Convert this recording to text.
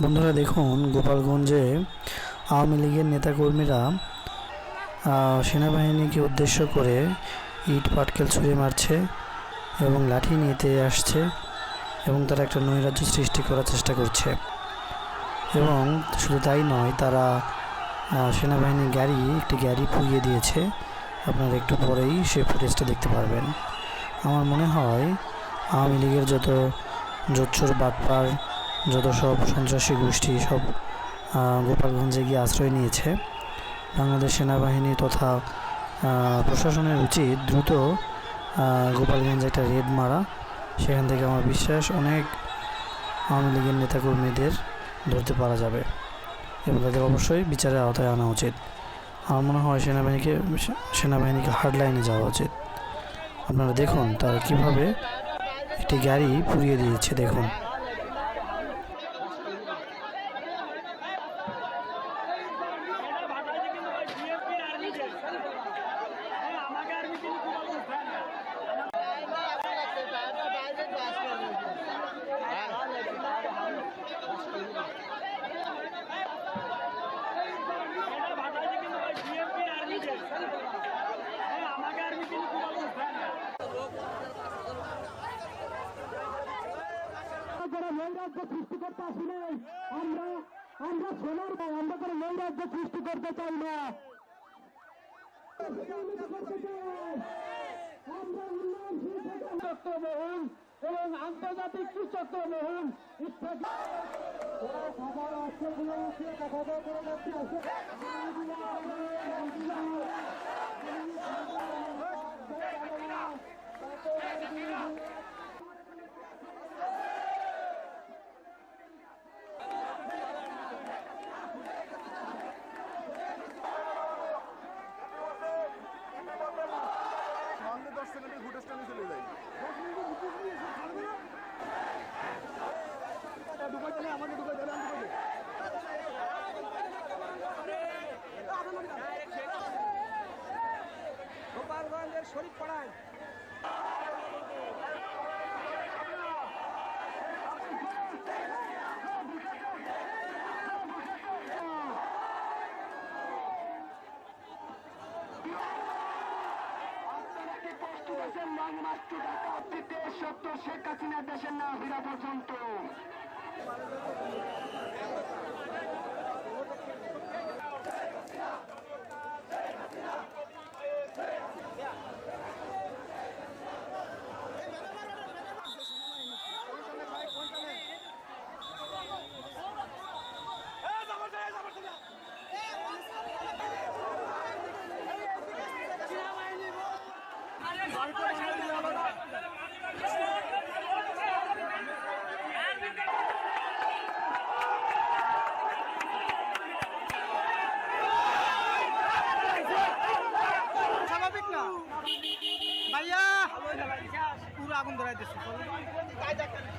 বন্ধুরা দেখুন, গোপালগঞ্জে আওয়ামী লীগের নেতাকর্মীরা সেনাবাহিনীকে উদ্দেশ্য করে ইট, পাটকেল ছুঁড়ে মারছে এবং লাঠি নিতে আসছে এবং তারা একটা নৈরাজ্য সৃষ্টি করার চেষ্টা করছে। এবং শুধু তাই নয়, তারা সেনাবাহিনীর গাড়ি একটি গাড়ি পুড়িয়ে দিয়েছে। আপনারা একটু পরেই সেই ফুটেজটা দেখতে পারবেন। আমার মনে হয়, আওয়ামী লীগের যত জোচ্চোর বাটপার যত সব সন্ত্রাসী গোষ্ঠী সব গোপালগঞ্জে গিয়ে আশ্রয় নিয়েছে। বাংলাদেশ সেনাবাহিনী তথা প্রশাসনের উচিত দ্রুত গোপালগঞ্জে একটা রেড মারা। সেখান থেকে আমার বিশ্বাস অনেক আওয়ামী লীগের নেতাকর্মীদের ধরতে পারা যাবে এবং তাদের অবশ্যই বিচারের আওতায় আনা উচিত। আমার মনে হয় সেনাবাহিনীকে সেনাবাহিনীকে হার্ড লাইনে যাওয়া উচিত। আপনারা দেখুন তারা কীভাবে একটি গাড়ি পুড়িয়ে দিয়েছে, দেখুন করে নৈরাজ্য সৃষ্টি করতে আসি আমরা আমরা সোনার আমরা করে নৈরাজ্য সৃষ্টি করতে চাই না। মহল এবং আন্তর্জাতিক মহল ইত্যাদি। করে যাচ্ছে। গোপালগঞ্জের শরীফ পাড়ায়। সত্য শেখ হাসিনা দেশের না ফিরা পর্যন্ত? পুরো আগুন ধরাই দিচ্ছে